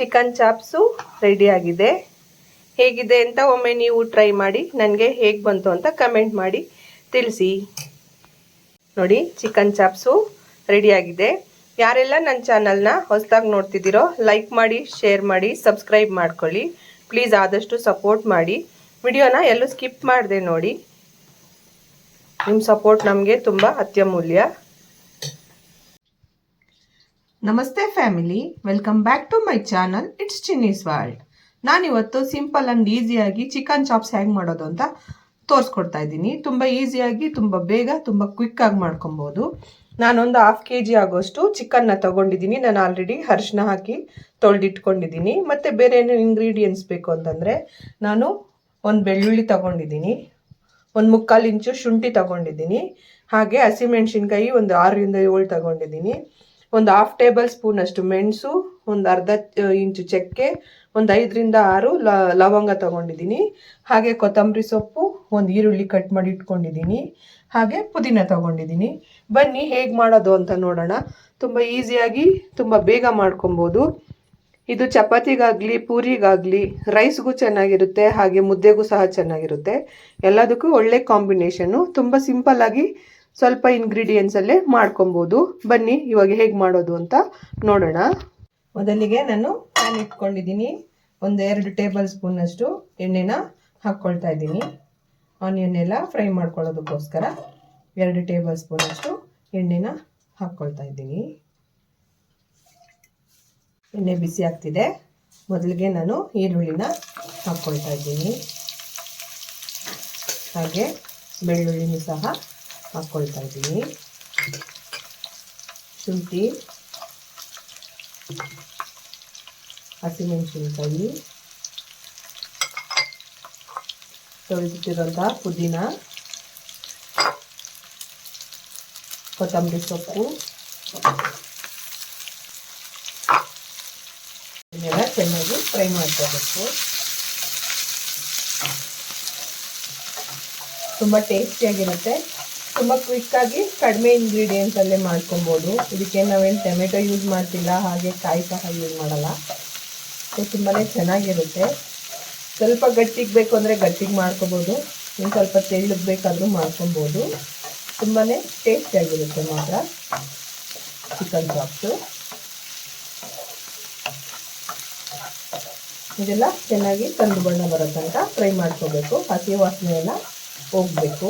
Chicken chops ರೆಡಿಯಾಗಿದೆ ಹೇಗಿದೆ ಅಂತ ಒಮ್ಮೆ ನೀವು ಟ್ರೈ ಮಾಡಿ, ನನಗೆ ಹೇಗೆ ಬಂತು ಅಂತ ಕಮೆಂಟ್ ಮಾಡಿ ತಿಳಿಸಿ. ನೋಡಿ, ಚಿಕನ್ ಚಾಪ್ಸು ರೆಡಿಯಾಗಿದೆ ಯಾರೆಲ್ಲ ನನ್ನ ಚಾನಲ್ನ ಹೊಸದಾಗಿ ನೋಡ್ತಿದ್ದೀರೋ ಲೈಕ್ ಮಾಡಿ ಶೇರ್ ಮಾಡಿ ಸಬ್ಸ್ಕ್ರೈಬ್ ಮಾಡ್ಕೊಳ್ಳಿ. ಪ್ಲೀಸ್ ಆದಷ್ಟು ಸಪೋರ್ಟ್ ಮಾಡಿ. ವಿಡಿಯೋನ ಎಲ್ಲೂ ಸ್ಕಿಪ್ ಮಾಡಿದೆ ನೋಡಿ. ನಿಮ್ಮ ಸಪೋರ್ಟ್ ನಮಗೆ ತುಂಬ ಅತ್ಯಮೂಲ್ಯ. ನಮಸ್ತೆ family, welcome back to my channel, it's Chinni's world. ನಾನಿವತ್ತು ಸಿಂಪಲ್ ಆ್ಯಂಡ್ ಈಸಿಯಾಗಿ ಚಿಕನ್ ಚಾಪ್ಸ್ ಹೇಗೆ ಮಾಡೋದು ಅಂತ ತೋರಿಸ್ಕೊಡ್ತಾ ಇದ್ದೀನಿ. ತುಂಬ ಈಸಿಯಾಗಿ, ತುಂಬ ಬೇಗ, ತುಂಬ ಕ್ವಿಕ್ಕಾಗಿ ಮಾಡ್ಕೊಬೋದು. ನಾನೊಂದು ಹಾಫ್ ಕೆ ಜಿ ಆಗೋಷ್ಟು ಚಿಕನ್ನ ತೊಗೊಂಡಿದ್ದೀನಿ. ನಾನು ಆಲ್ರೆಡಿ ಅರಿಶಿನ ಹಾಕಿ ತೊಳೆದಿಟ್ಕೊಂಡಿದ್ದೀನಿ. ಮತ್ತು ಬೇರೆ ಏನು ಇಂಗ್ರೀಡಿಯೆಂಟ್ಸ್ ಬೇಕು ಅಂತಂದರೆ ನಾನು ಒಂದು ಬೆಳ್ಳುಳ್ಳಿ ತೊಗೊಂಡಿದ್ದೀನಿ. ಒಂದು ಮುಕ್ಕಾಲು ಇಂಚು ಶುಂಠಿ ತಗೊಂಡಿದ್ದೀನಿ. ಹಾಗೆ ಹಸಿಮೆಣ್ಸಿನ್ಕಾಯಿ ಒಂದು ಆರರಿಂದ ಏಳು ತಗೊಂಡಿದ್ದೀನಿ. ಒಂದು ಹಾಫ್ ಟೇಬಲ್ ಸ್ಪೂನ್ ಅಷ್ಟು ಮೆಣಸು, ಒಂದು ಅರ್ಧ ಇಂಚು ಚಕ್ಕೆ, ಒಂದು ಐದರಿಂದ ಆರು ಲವಂಗ ತಗೊಂಡಿದ್ದೀನಿ. ಹಾಗೆ ಕೊತ್ತಂಬರಿ ಸೊಪ್ಪು, ಒಂದು ಈರುಳ್ಳಿ ಕಟ್ ಮಾಡಿ ಇಟ್ಕೊಂಡಿದ್ದೀನಿ. ಹಾಗೆ ಪುದೀನ ತಗೊಂಡಿದ್ದೀನಿ. ಬನ್ನಿ, ಹೇಗೆ ಮಾಡೋದು ಅಂತ ನೋಡೋಣ. ತುಂಬ ಈಸಿಯಾಗಿ ತುಂಬ ಬೇಗ ಮಾಡ್ಕೊಬೋದು. ಇದು ಚಪಾತಿಗಾಗಲಿ, ಪೂರಿಗಾಗಲಿ ರೈಸ್ಗೂ ಚೆನ್ನಾಗಿರುತ್ತೆ, ಹಾಗೆ ಮುದ್ದೆಗೂ ಸಹ ಚೆನ್ನಾಗಿರುತ್ತೆ. ಎಲ್ಲದಕ್ಕೂ ಒಳ್ಳೆ ಕಾಂಬಿನೇಷನ್ನು ತುಂಬ ಸಿಂಪಲ್ಲಾಗಿ ಸ್ವಲ್ಪ ಇಂಗ್ರೀಡಿಯೆಂಟ್ಸಲ್ಲೇ ಮಾಡ್ಕೊಬೋದು. ಬನ್ನಿ, ಇವಾಗ ಹೇಗೆ ಮಾಡೋದು ಅಂತ ನೋಡೋಣ. ಮೊದಲಿಗೆ ನಾನು ಪ್ಯಾನ್ ಇಟ್ಕೊಂಡಿದ್ದೀನಿ. ಒಂದು ಎರಡು ಟೇಬಲ್ ಸ್ಪೂನಷ್ಟು ಎಣ್ಣೆನ ಹಾಕ್ಕೊಳ್ತಾ ಇದ್ದೀನಿ. ಆನಿಯನ್ ಎಲ್ಲ ಫ್ರೈ ಮಾಡ್ಕೊಳ್ಳೋದಕ್ಕೋಸ್ಕರ ಎರಡು ಟೇಬಲ್ ಸ್ಪೂನಷ್ಟು ಎಣ್ಣೆನ ಹಾಕ್ಕೊಳ್ತಾ ಇದ್ದೀನಿ. ಎಣ್ಣೆ ಬಿಸಿ ಆಗ್ತಿದೆ. ಮೊದಲಿಗೆ ನಾನು ಈರುಳ್ಳಿನ ಹಾಕ್ಕೊಳ್ತಾ ಇದ್ದೀನಿ. ಹಾಗೆ ಬೆಳ್ಳುಳ್ಳಿನೂ ಸಹ ಹಾಕ್ಕೊಳ್ತಾ ಇದ್ದೀನಿ ಶುಂಠಿ ಹಸಿಮೆಣಸಿನ್ಕಾಯಿ ತೊಳೆದಿಟ್ಟಿರೋಂಥ ಪುದೀನ ಕೊತ್ತಂಬರಿ ಸೊಪ್ಪು ಇದನ್ನೆಲ್ಲ ಚೆನ್ನಾಗಿ ಫ್ರೈ ಮಾಡ್ಕೋಬೇಕು. ತುಂಬ ಟೇಸ್ಟಿಯಾಗಿರುತ್ತೆ. ತುಂಬ ಕ್ವಿಕ್ಕಾಗಿ ಕಡಿಮೆ ಇಂಗ್ರೀಡಿಯೆಂಟ್ಸಲ್ಲೇ ಮಾಡ್ಕೊಬೋದು. ಇದಕ್ಕೆ ನಾವೇನು ಟೊಮೆಟೊ ಯೂಸ್ ಮಾಡ್ತಿಲ್ಲ, ಹಾಗೆ ಕಾಯಿ ಸಹ ಯೂಸ್ ಮಾಡಲ್ಲ. ಸೊ ತುಂಬಾ ಚೆನ್ನಾಗಿರುತ್ತೆ. ಸ್ವಲ್ಪ ಗಟ್ಟಿಗೆ ಬೇಕು ಅಂದರೆ ಗಟ್ಟಿಗೆ ಮಾಡ್ಕೊಬೋದು. ಇನ್ನು ಸ್ವಲ್ಪ ತೆಳ್ಳಗೆ ಬೇಕಾದರೂ ಮಾಡ್ಕೊಬೋದು. ತುಂಬಾ ಟೇಸ್ಟಿಯಾಗಿರುತ್ತೆ ಮಾತ್ರ. ಚಿಕನ್ ಚಾಪ್ಸು ಇದೆಲ್ಲ ಚೆನ್ನಾಗಿ ಕಂದು ಬಣ್ಣ ಬರೋ ತನಕ ಫ್ರೈ ಮಾಡ್ಕೋಬೇಕು. ಹಸಿ ವಾಸನೆ ಎಲ್ಲ ಹೋಗಬೇಕು.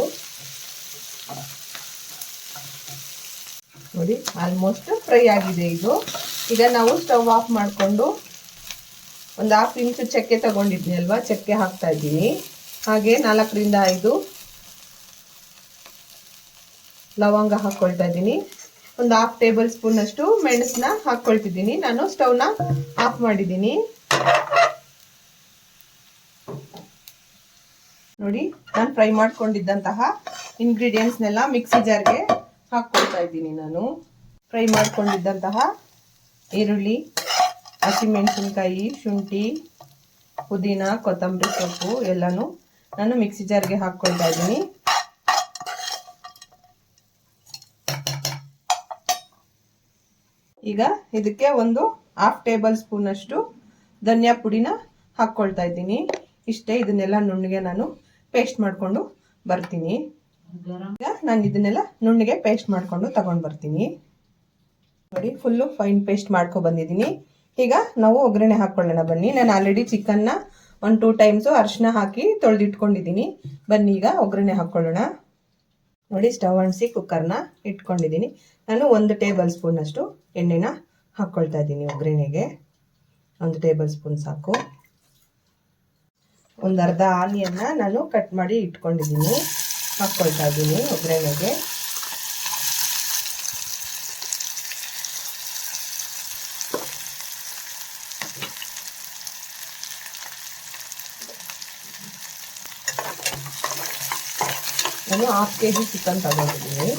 ನೋಡಿ ಆಲ್ಮೋಸ್ಟ್ ಫ್ರೈ ಆಗಿದೆ ಇದು. ಈಗ ನಾವು ಸ್ಟವ್ ಆಫ್ ಮಾಡಿಕೊಂಡು ಒಂದು ಹಾಫ್ ಇಂಚು ಚಕ್ಕೆ ತಗೊಂಡಿದ್ದೀನಿ ಅಲ್ವಾ? ಚಕ್ಕೆ ಹಾಕ್ತಾ ಇದ್ದೀನಿ. ಹಾಗೆ ನಾಲ್ಕರಿಂದ ಐದು ಲವಂಗ ಹಾಕ್ಕೊಳ್ತಾ ಇದ್ದೀನಿ. ಒಂದು ಹಾಫ್ ಟೇಬಲ್ ಸ್ಪೂನ್ ಅಷ್ಟು ಮೆಣಸನ್ನ ಹಾಕ್ಕೊಳ್ತಿದ್ದೀನಿ ನಾನು ಸ್ಟವ್ನ ಆಫ್ ಮಾಡಿದ್ದೀನಿ. ನೋಡಿ, ನಾನು ಫ್ರೈ ಮಾಡ್ಕೊಂಡಿದ್ದಂತಹ ಇಂಗ್ರೀಡಿಯೆಂಟ್ಸ್ನೆಲ್ಲ ಮಿಕ್ಸಿ ಜಾರ್ಗೆ ಹಾಕ್ಕೊಳ್ತಾ ಇದ್ದೀನಿ ನಾನು. ಫ್ರೈ ಮಾಡ್ಕೊಂಡಿದ್ದಂತಹ ಈರುಳ್ಳಿ ಹಸಿಮೆಣಸಿನ್ಕಾಯಿ ಶುಂಠಿ, ಪುದೀನ, ಕೊತ್ತಂಬರಿ ಸೊಪ್ಪು ಎಲ್ಲನೂ ನಾನು ಮಿಕ್ಸಿ ಜಾರ್ಗೆ ಹಾಕ್ಕೊಳ್ತಾ ಇದ್ದೀನಿ ಈಗ ಇದಕ್ಕೆ ಒಂದು ಹಾಫ್ ಟೇಬಲ್ ಸ್ಪೂನ್ ಅಷ್ಟು ಧನಿಯಾ ಪುಡಿನ ಹಾಕ್ಕೊಳ್ತಾ ಇದ್ದೀನಿ ಇಷ್ಟೇ ಇದನ್ನೆಲ್ಲ ನುಣ್ಣಗೆ ನಾನು ಪೇಸ್ಟ್ ಮಾಡಿಕೊಂಡು ಬರ್ತೀನಿ. ನಾನು ಇದನ್ನೆಲ್ಲ ನುಣ್ಣಗೆ ಪೇಸ್ಟ್ ಮಾಡಿಕೊಂಡು ತಗೊಂಡು ಬರ್ತೀನಿ. ನೋಡಿ ಫುಲ್ಲು ಫೈನ್ ಪೇಸ್ಟ್ ಮಾಡ್ಕೊ ಬಂದಿದ್ದೀನಿ. ಈಗ ನಾವು ಒಗ್ಗರಣೆ ಹಾಕ್ಕೊಳ್ಳೋಣ ಬನ್ನಿ. ನಾನು ಆಲ್ರೆಡಿ ಚಿಕನ್ನ ಒಂದು ಟೂ ಟೈಮ್ಸು ಅರಿಶಿನ ಹಾಕಿ ತೊಳೆದಿಟ್ಕೊಂಡಿದ್ದೀನಿ. ಬನ್ನಿ, ಈಗ ಒಗ್ಗರಣೆ ಹಾಕ್ಕೊಳ್ಳೋಣ ನೋಡಿ ಸ್ಟವ್ ಅಣಿಸಿ ಕುಕ್ಕರ್ನ ಇಟ್ಕೊಂಡಿದ್ದೀನಿ. ನಾನು ಒಂದು ಟೇಬಲ್ ಸ್ಪೂನ್ ಅಷ್ಟು ಎಣ್ಣೆನ ಹಾಕ್ಕೊಳ್ತಾ ಇದ್ದೀನಿ ಒಗ್ಗರಣೆಗೆ. ಒಂದು ಟೇಬಲ್ ಸ್ಪೂನ್ ಸಾಕು. ಒಂದು ಅರ್ಧ ಆನಿಯನ್ನ ನಾನು ಕಟ್ ಮಾಡಿ ಇಟ್ಕೊಂಡಿದ್ದೀನಿ. ಹಾಕ್ಕೊಳ್ತಾ ಇದ್ದೀನಿ ಒಗ್ಗರಣೆಗೆ. ನಾನು ಹಾಫ್ ಕೆ ಜಿ ಚಿಕನ್ ತಗೊಂಡಿದ್ದೀನಿ.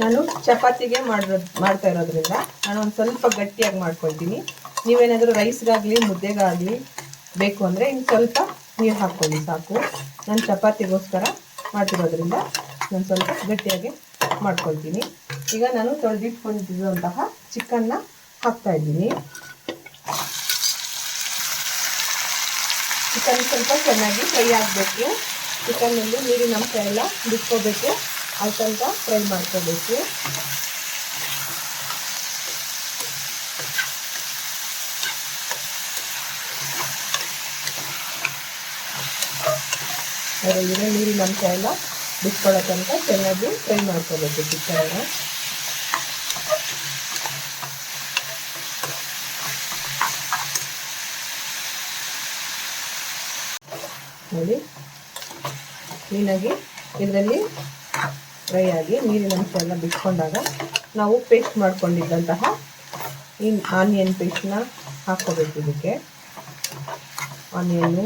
ನಾನು ಚಪಾತಿಗೆ ಮಾಡಿರೋದು ಮಾಡ್ತಾ ಇರೋದ್ರಿಂದ ನಾನು ಒಂದು ಸ್ವಲ್ಪ ಗಟ್ಟಿಯಾಗಿ ಮಾಡ್ಕೊಳ್ತೀನಿ. ನೀವೇನಾದರೂ ರೈಸ್ಗಾಗಲಿ ಮುದ್ದೆಗಾಗಲಿ ಬೇಕು ಅಂದರೆ ಇನ್ನು ಸ್ವಲ್ಪ ನೀರು ಹಾಕ್ಕೊಳ್ಳಿ ಸಾಕು. ನಾನು ಚಪಾತಿಗೋಸ್ಕರ ಮಾಡ್ತಿರೋದ್ರಿಂದ ನಾನು ಸ್ವಲ್ಪ ಗಟ್ಟಿಯಾಗಿ ಮಾಡ್ಕೊಳ್ತೀನಿ. ಈಗ ನಾನು ತೊಳೆದಿಟ್ಕೊಂಡಿರುವಂತಹ ಚಿಕನ್ನ ಹಾಕ್ತಾ ಇದ್ದೀನಿ. ಚಿಕನ್ ಸ್ವಲ್ಪ ಚೆನ್ನಾಗಿ ಫ್ರೈ ಆಗಬೇಕು. ಚಿಕನ್ನಲ್ಲಿ ನೀರಿನ ಅಂಶ ಎಲ್ಲ ಬಿಟ್ಕೋಬೇಕು. ಅದು ಸ್ವಲ್ಪ ಫ್ರೈ ಮಾಡ್ಕೋಬೇಕು. ಅದರಲ್ಲಿರೋ ನೀರಿನ ಅಂಶ ಎಲ್ಲ ಬಿಟ್ಕೊಳ್ಳೋ ಚೆನ್ನಾಗಿ ಫ್ರೈ ಮಾಡ್ಕೋಬೇಕು ಚಿಕನ್ನ ನೋಡಿ ಕ್ಲೀನಾಗಿ ಇದರಲ್ಲಿ ಫ್ರೈ ಆಗಿ ನೀರಿನ ಅಂಶ ಎಲ್ಲ ಬಿಟ್ಕೊಂಡಾಗ ನಾವು ಪೇಸ್ಟ್ ಮಾಡ್ಕೊಂಡಿದ್ದಂತಹ ಈ ಆನಿಯನ್ ಪೇಸ್ಟ್ನ ಹಾಕ್ಕೋಬೇಕು ಇದಕ್ಕೆ. ಆನಿಯನ್ನು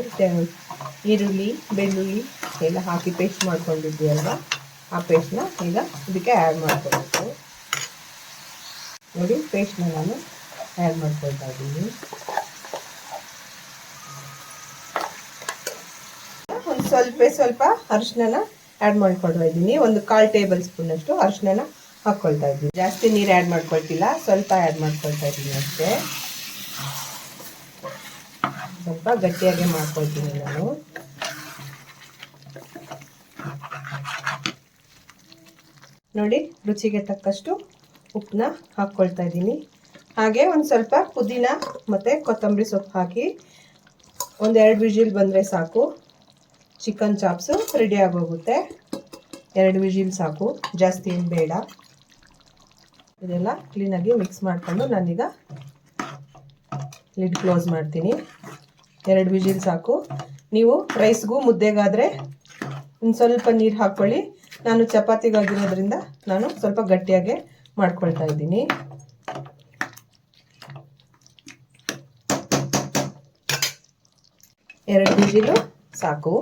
ಈರುಳ್ಳಿ, ಬೆಳ್ಳುಳ್ಳಿ ಎಲ್ಲ ಹಾಕಿ ಪೇಸ್ಟ್ ಮಾಡ್ಕೊಂಡಿದ್ವಿ ಅಲ್ವಾ ಆ ಪೇಸ್ಟ್ನ ಈಗ ಇದಕ್ಕೆ ಆ್ಯಡ್ ಮಾಡ್ಕೊಬೇಕು. ನೋಡಿ ಪೇಸ್ಟ್ನ ನಾನು ಆ್ಯಡ್ ಮಾಡ್ಕೊಳ್ತಾ ಇದ್ದೀನಿ. ಒಂದು ಸ್ವಲ್ಪ ಸ್ವಲ್ಪ ಅರಿಶಿನ ಆ್ಯಡ್ ಮಾಡ್ಕೊಳ್ತಾ ಇದ್ದೀನಿ. ಒಂದು ಕಾಲು ಟೇಬಲ್ ಸ್ಪೂನ್ ಅಷ್ಟು ಅರಿಶಿನ ಹಾಕ್ಕೊಳ್ತಾ ಇದ್ದೀನಿ. ಜಾಸ್ತಿ ನೀರು ಆ್ಯಡ್ ಮಾಡ್ಕೊಳ್ತಿಲ್ಲ, ಸ್ವಲ್ಪ ಆ್ಯಡ್ ಮಾಡ್ಕೊಳ್ತಾ ಇದ್ದೀನಿ ಅಷ್ಟೇ. ಸ್ವಲ್ಪ ಗಟ್ಟಿಯಾಗಿ ಮಾಡ್ಕೊಳ್ತೀನಿ ನಾನು. ನೋಡಿ, ರುಚಿಗೆ ತಕ್ಕಷ್ಟು ಉಪ್ಪನ್ನ ಹಾಕ್ಕೊಳ್ತಾ ಇದ್ದೀನಿ. ಹಾಗೆ ಒಂದು ಸ್ವಲ್ಪ ಪುದೀನ ಮತ್ತು ಕೊತ್ತಂಬರಿ ಸೊಪ್ಪು ಹಾಕಿ ಒಂದೆರಡು ವಿಜಿಲ್ ಬಂದರೆ ಸಾಕು. ಚಿಕನ್ ಚಾಪ್ಸು ರೆಡಿ ಆಗೋಗುತ್ತೆ. ಎರಡು ವಿಜಿಲ್ ಸಾಕು, ಜಾಸ್ತಿ ಏನು ಬೇಡ. ಇದೆಲ್ಲ ಕ್ಲೀನಾಗಿ ಮಿಕ್ಸ್ ಮಾಡಿಕೊಂಡು ನಾನೀಗ ಲಿಡ್ ಕ್ಲೋಸ್ ಮಾಡ್ತೀನಿ. ಎರಡು ವಿಜಿಲ್ ಸಾಕು. ನೀವು ರೈಸ್ಗೂ ಮುದ್ದೆಗಾದರೆ ಒಂದು ಸ್ವಲ್ಪ ನೀರು ಹಾಕ್ಕೊಳ್ಳಿ ನಾನು ಚಪಾತಿಗಾಗಿರೋದ್ರಿಂದ ನಾನು ಸ್ವಲ್ಪ ಗಟ್ಟಿಯಾಗೆ ಮಾಡ್ಕೊಳ್ತಾ ಇದ್ದೀನಿ. ಎರಡು ಬೀಜಿಲು ಸಾಕು.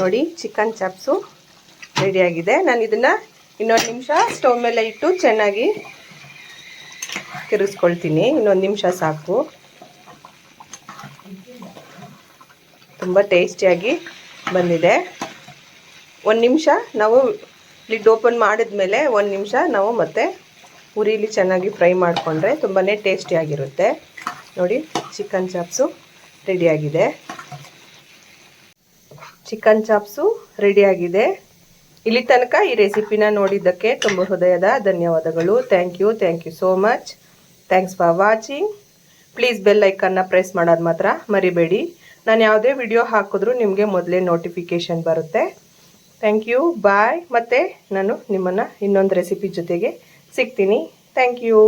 ನೋಡಿ, ಚಿಕನ್ ಚಾಪ್ಸು ರೆಡಿಯಾಗಿದೆ. ನಾನು ಇದನ್ನು ಇನ್ನೊಂದು ನಿಮಿಷ ಸ್ಟವ್ ಮೇಲೆ ಇಟ್ಟು ಚೆನ್ನಾಗಿ ತಿರುಗಿಸ್ಕೊಳ್ತೀನಿ ಇನ್ನೊಂದು ನಿಮಿಷ ಸಾಕು. ತುಂಬ ಟೇಸ್ಟಿಯಾಗಿ ಬಂದಿದೆ. ಒಂದು ನಿಮಿಷ ನಾವು ಲಿಡ್ ಓಪನ್ ಮಾಡಿದ್ಮೇಲೆ ಒಂದು ನಿಮಿಷ ನಾವು ಮತ್ತೆ ಉರಿಲಿ ಚೆನ್ನಾಗಿ ಫ್ರೈ ಮಾಡಿಕೊಂಡ್ರೆ ತುಂಬಾ ಟೇಸ್ಟಿಯಾಗಿರುತ್ತೆ ನೋಡಿ ಚಿಕನ್ ಚಾಪ್ಸು ರೆಡಿಯಾಗಿದೆ ಚಿಕನ್ ಚಾಪ್ಸು ರೆಡಿಯಾಗಿದೆ ಇಲ್ಲಿ ತನಕ ಈ ರೆಸಿಪಿನ ನೋಡಿದ್ದಕ್ಕೆ ತುಂಬ ಹೃದಯದ ಧನ್ಯವಾದಗಳು. Thank you thank you so much thanks for watching please bell ಐಕನ್ನ press ಮಾಡೋದು ಮಾತ್ರ ಮರಿಬೇಡಿ. ನಾನು ಯಾವುದೇ ವಿಡಿಯೋ ಹಾಕಿದ್ರು ನಿಮಗೆ ಮೊದಲೇ ನೋಟಿಫಿಕೇಷನ್ ಬರುತ್ತೆ. ಥ್ಯಾಂಕ್ ಯು ಬಾಯ್ ಮತ್ತು ನಾನು ನಿಮ್ಮನ್ನು ಇನ್ನೊಂದು ರೆಸಿಪಿ ಜೊತೆಗೆ ಸಿಗ್ತೀನಿ. Thank you